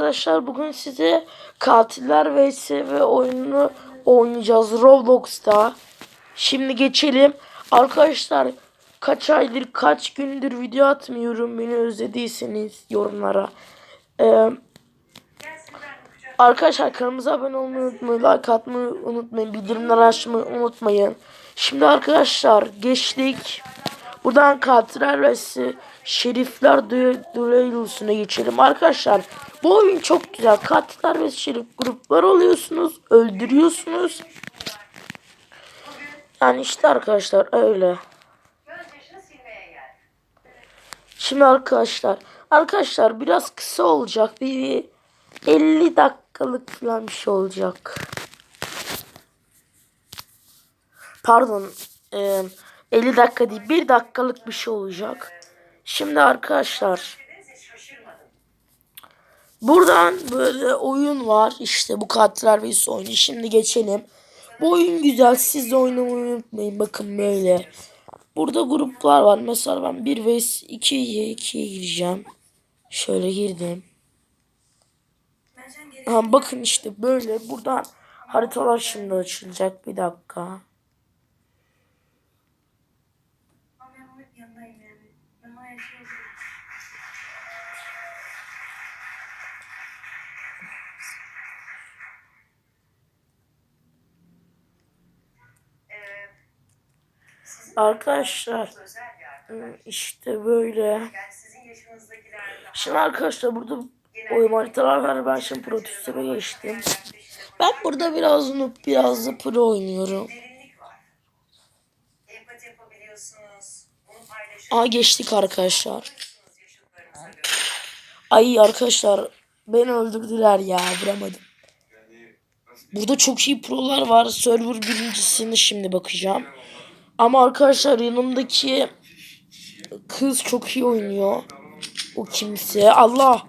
Arkadaşlar bugün size Katiller vs ve oyununu oynayacağız Roblox'ta. Şimdi geçelim. Arkadaşlar kaç aydır kaç gündür video atmıyorum. Beni özlediyseniz yorumlara. Ee, arkadaşlar kanalımıza abone olmayı unutmayın. Like atmayı unutmayın. Bildirimleri açmayı unutmayın. Şimdi arkadaşlar geçtik. Buradan Katiller vs Şerifler du- Duello'suna geçelim. Arkadaşlar bu oyun çok güzel. Katiller ve Şerif gruplar oluyorsunuz. Öldürüyorsunuz. Yani işte arkadaşlar öyle. Şimdi arkadaşlar. Arkadaşlar biraz kısa olacak. Bir 50 dakikalık falan bir şey olacak. Pardon. eee, 50 dakika değil. 1 dakikalık bir şey olacak. Şimdi arkadaşlar. Buradan böyle oyun var. İşte bu Katiller ve oyunu. Şimdi geçelim. Bu oyun güzel. Siz de oynamayı unutmayın. Bakın böyle. Burada gruplar var. Mesela ben 1 vs 2'ye 2'ye gireceğim. Şöyle girdim. Ha, bakın işte böyle. Buradan haritalar şimdi açılacak. Bir dakika. Ama ben onun hep yanındayım Arkadaşlar işte böyle. Şimdi arkadaşlar burada oyun haritalar var. Ben şimdi prodüksiyona geçtim. Ben burada biraz noob biraz da pro oynuyorum. Empati yapabiliyorsunuz. Paylaşıyorsunuz geçtik arkadaşlar. Ay arkadaşlar beni öldürdüler ya vuramadım. Burada çok iyi prolar var. Server birincisini şimdi bakacağım. Ama arkadaşlar yanımdaki kız çok iyi oynuyor. O kimse. Allah.